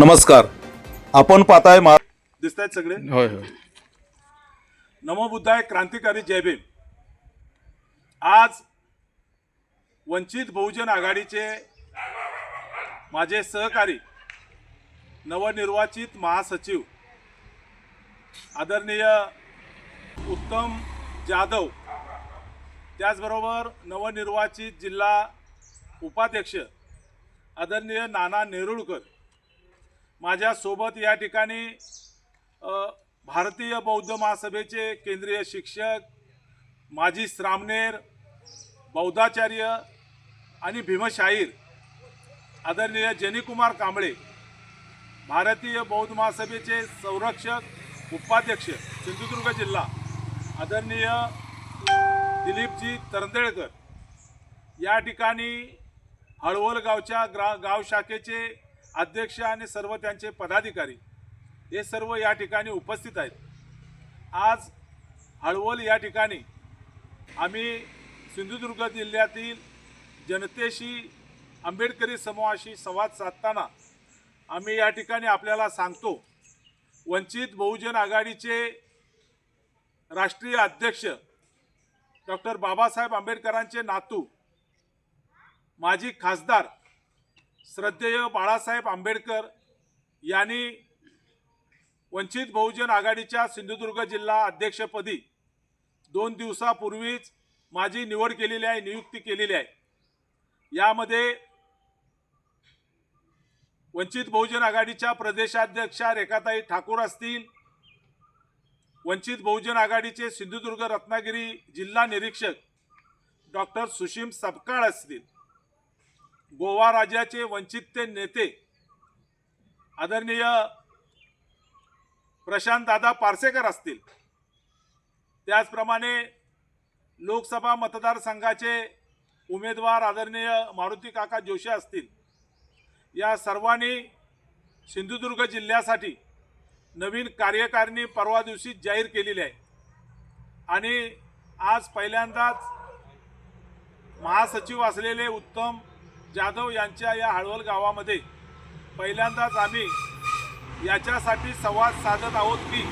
नमस्कार. आपण पाहताय मा दिसत आहेत सगळे? होय होय. नमो बुद्धाय क्रांतिकारी जय भीम. आज वंचित बहुजन आघाडीचे माझे सहकारी नवनिर्वाचित महासचिव आदरणीय उत्तम जाधव त्याचबरोबर नवनिर्वाचित जिल्हा उपाध्यक्ष आदरणीय नाना नेरुळकर माझ्यासोबत या ठिकाणी भारतीय बौद्ध महासभेचे केंद्रीय शिक्षक माजी श्रामनेर बौद्धाचार्य आणि भीमशाहीर आदरणीय जनीकुमार कांबळे भारतीय बौद्ध महासभेचे संरक्षक उपाध्यक्ष सिंधुदुर्ग जिल्हा आदरणीय दिलीपजी तरंदेळकर. या ठिकाणी हळवल गावच्या ग्रा गाव शाखेचे अध्यक्ष आणि सर्व त्यांचे पदाधिकारी हे सर्व या ठिकाणी उपस्थित आहेत. आज हळवल या ठिकाणी आम्ही सिंधुदुर्ग जिल्ह्यातील जनतेशी आंबेडकरी समूहाशी संवाद साधताना आम्ही या ठिकाणी आपल्याला सांगतो वंचित बहुजन आघाडीचे राष्ट्रीय अध्यक्ष डॉक्टर बाबासाहेब आंबेडकरांचे नातू माजी खासदार श्रद्धेय बाळासाहेब आंबेडकर यांनी वंचित बहुजन आघाडीच्या सिंधुदुर्ग जिल्हा अध्यक्षपदी दोन दिवसापूर्वीच माझी निवड केलेली आहे नियुक्ती केलेली आहे. यामध्ये वंचित बहुजन आघाडीच्या प्रदेशाध्यक्षा रेखाताई ठाकूर असतील वंचित बहुजन आघाडीचे सिंधुदुर्ग रत्नागिरी जिल्हा निरीक्षक डॉक्टर सुशीम सपकाळ असतील. गोवा राज्याचे वंचितते नेते आदरणीय प्रशांत दादा पारसेकर असतील. त्याचप्रमाणे लोकसभा मतदारसंघाचे उमेदवार आदरणीय मारुती काका जोशी असतील. या सर्वांनी सिंधुदुर्ग जिल्ह्यासाठी नवीन कार्यकारिणी परवा दिवशी जाहीर केलेली आहे. आणि आज पहिल्यांदाच महासचिव असलेले उत्तम जाधव यांच्या या हळवल गावामध्ये पहिल्यांदाच आम्ही याच्यासाठी संवाद साधत आहोत की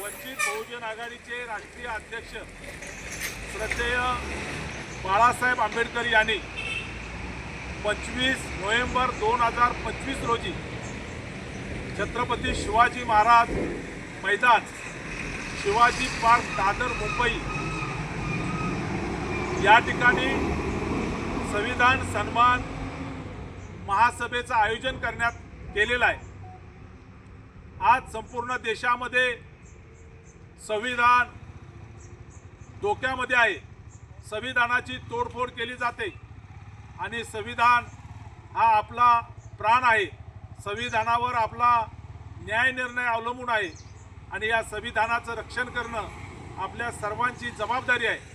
वंचित बहुजन आघाडीचे राष्ट्रीय अध्यक्ष श्रद्धेय बाळासाहेब आंबेडकर यांनी पंचवीस नोव्हेंबर दोन हजार पंचवीस रोजी छत्रपती शिवाजी महाराज मैदान शिवाजी पार्क दादर मुंबई या ठिकाणी संविधान सन्मान महासभेचं आयोजन करण्यात केलेलं आहे. आज संपूर्ण देशामध्ये संविधान धोक्यामध्ये आहे. संविधानाची तोडफोड केली जाते आणि संविधान हा आपला प्राण आहे. संविधानावर आपला न्याय निर्णय अवलंबून आहे आणि या संविधानाचं रक्षण करणं आपल्या सर्वांची जबाबदारी आहे.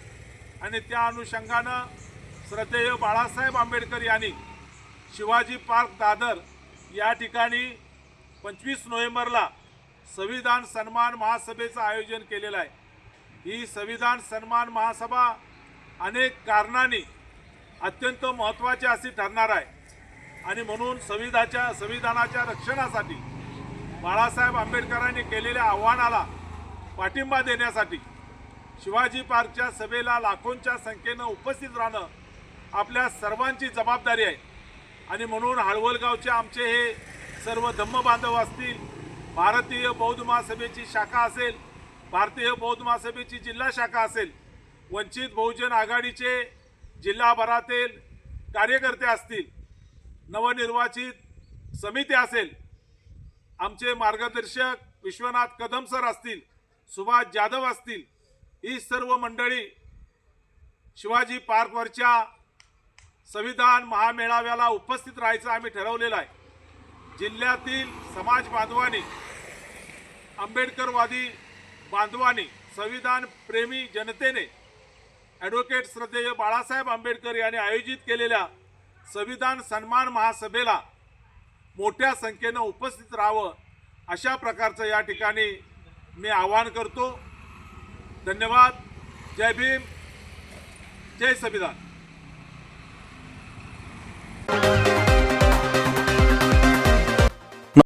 आणि त्या अनुषंगानं श्रद्धेय बाळासाहेब आंबेडकर यांनी शिवाजी पार्क दादर या ठिकाणी पंचवीस नोव्हेंबरला संविधान सन्मान महासभेचं आयोजन केलेलं आहे. ही संविधान सन्मान महासभा अनेक कारणांनी अत्यंत महत्त्वाची अशी ठरणार आहे. आणि म्हणून संविधाच्या संविधानाच्या रक्षणासाठी बाळासाहेब आंबेडकरांनी केलेल्या आव्हानाला पाठिंबा देण्यासाठी शिवाजी पार्कच्या सभेला लाखोंच्या संख्येनं उपस्थित राहणं आपल्या सर्वांची जबाबदारी आहे. आणि म्हणून हळवलगावचे आमचे हे सर्व धम्म बांधव असतील भारतीय बौद्ध महासभेची शाखा असेल भारतीय बौद्ध महासभेची जिल्हा शाखा असेल वंचित बहुजन आघाडीचे जिल्हाभरातील कार्यकर्ते असतील नवनिर्वाचित समिती असेल आमचे मार्गदर्शक विश्वनाथ कदम सर असतील सुभाष जाधव असतील ही सर्व मंडळी शिवाजी पार्कवरच्या संविधान महामेळाव्याला उपस्थित राहायचं आम्ही ठरवलेलं आहे. जिल्ह्यातील समाज बांधवांनी आंबेडकरवादी बांधवांनी संविधान प्रेमी जनतेने ॲडव्होकेट श्रद्धेय बाळासाहेब आंबेडकर यांनी आयोजित केलेल्या संविधान सन्मान महासभेला मोठ्या संख्येनं उपस्थित राहावं अशा प्रकारचं या ठिकाणी मी आवाहन करतो. धन्यवाद जय भीम जय संविधान.